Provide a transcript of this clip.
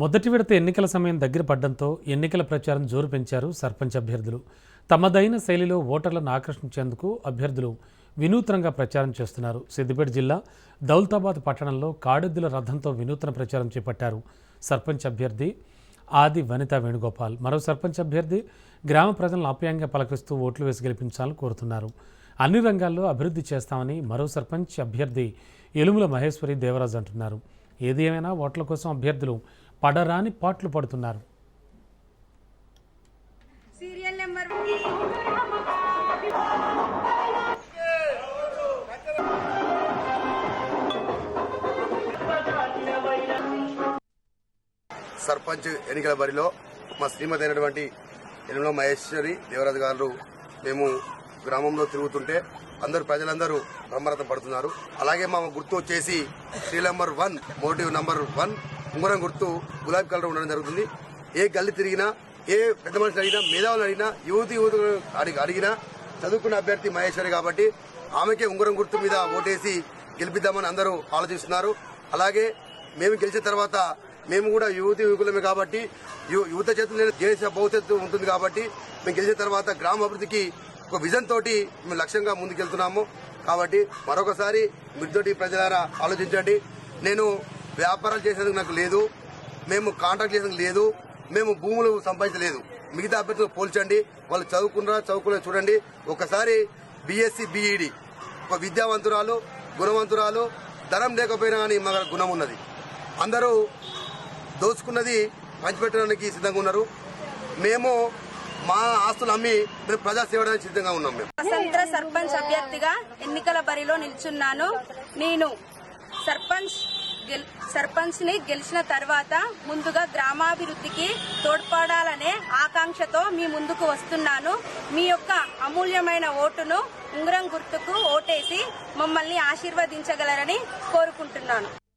మొదటి విడత ఎన్నికల సమయం దగ్గర పడడంతో ఎన్నికల ప్రచారం జోరు పెంచారు సర్పంచ్ అభ్యర్థులు. తమదైన శైలిలో ఓటర్లను ఆకర్షించేందుకు అభ్యర్థులు వినూత్నంగా ప్రచారం చేస్తున్నారు. సిద్దిపేట జిల్లా దౌలతాబాద్ పట్టణంలో కాడెద్దుల రథంతో వినూత్న ప్రచారం చేపట్టారు సర్పంచ్ అభ్యర్థి ఆది వనిత వేణుగోపాల్. మరో సర్పంచ్ అభ్యర్థి గ్రామ ప్రజలను ఆప్యాయంగా పలకరిస్తూ ఓట్లు వేసి గెలిపించాలని కోరుతున్నారు. అన్ని రంగాల్లో అభివృద్ధి చేస్తామని మరో సర్పంచ్ అభ్యర్థి ఎలుముల మహేశ్వరి దేవరాజ్ అంటున్నారు. ఏది ఏమైనా ఓట్ల కోసం అభ్యర్థులు పడరాని పాట్లు పడుతున్నారు. సీరియల్ నెంబర్ సర్పంచ్ ఎన్నికల బరిలో మా శ్రీమతి అయినటువంటి ఎనిమిలో మహేశ్వరి దేవరాజు గారు మేము గ్రామంలో తిరుగుతుంటే అందరు ప్రజలందరూ బ్రహ్మరథం పడుతున్నారు. అలాగే మా గుర్తు వచ్చేసి Shri number one motive number one. ఉంగరం గుర్తు గులాబీ కలర్ ఉండడం జరుగుతుంది. ఏ గల్లి తిరిగినా ఏ పెద్ద మనుషులు అడిగినా మేధావులు అడిగినా యువతి యువత అడిగినా చదువుకున్న అభ్యర్థి మహేశ్వరి కాబట్టి ఆమెకే ఉంగరం గుర్తు మీద ఓటేసి గెలిపిద్దామని అందరూ ఆలోచిస్తున్నారు. అలాగే మేము గెలిచిన తర్వాత మేము కూడా యువతి యువకులమే కాబట్టి యువత చేతులు దేశ భవిష్యత్తు ఉంటుంది కాబట్టి మేము గెలిచిన తర్వాత గ్రామ అభివృద్ధికి ఒక విజన్ తోటి మేము లక్ష్యంగా ముందుకెళ్తున్నాము. కాబట్టి మరొకసారి మీతోటి ప్రజలారా ఆలోచించండి. నేను వ్యాపారాలు చేసేందుకు నాకు లేదు. మేము కాంట్రాక్ట్ చేసేందుకు లేదు. మేము భూములు సంపాదించలేదు. మిగతా అభ్యర్థులు పోల్చండి. వాళ్ళు చదువుకున్నారా చదువుకున్నారా చూడండి. ఒకసారి బీఎస్సీ బీఈడి ఒక విద్యావంతురాలు గుణవంతురాలు ధనం లేకపోయినా కానీ మా గుణం ఉన్నది. అందరూ దోచుకున్నది పంచిపెట్టడానికి సిద్ధంగా ఉన్నారు. మేము మా ఆస్తులు అమ్మి ప్రజా సేవడానికి సిద్ధంగా ఉన్నాం మేము. స్వతంత్ర సర్పంచ్ అభ్యర్థిగా ఎన్నికల బరిలో నిల్చున్నాను. నేను సర్పంచ్ గెల్- సర్పంచ్ని గెలిచిన తర్వాత ముందుగా గ్రామాభివృద్ధికి తోడ్పడాలనే ఆకాంక్షతో మీ ముందుకు వస్తున్నాను. మీ యొక్క అమూల్యమైన ఓటును ఉంగరం గుర్తుకు ఓటేసి మమ్మల్ని ఆశీర్వదించగలరని కోరుకుంటున్నాను.